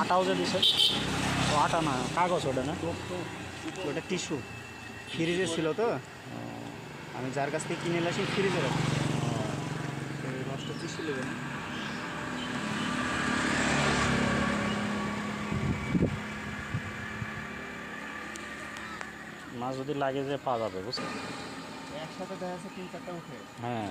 আটাও যে দিছে। ও আটা না কাগজ ওটা না? ওটা টিস্যু। ফ্রিজে ছিল তো। আমি যার কাছ থেকে কিনে এলাম ফ্রিজে রাখি। এই রসটা নেবে না। মাছ যদি লাগে যে পাওয়া যাবে বুঝছ একসাথে দেখা যাচ্ছে তিন চারটা উঠে। হ্যাঁ।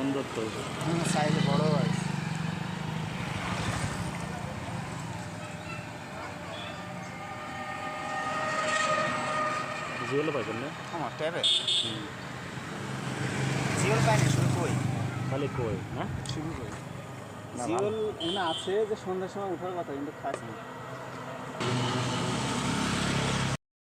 সুন্দর তো। সাইজে বড় আছে। জিওল পাইছেন না? আমার ট্যাবে জিওল পাইনি শুধু কই? খালি কই হ্যাঁ? শুধু কই? না, জিওল এনে আছে যে সন্ধ্যার সময় ওঠার কথা কিন্তু খাস না।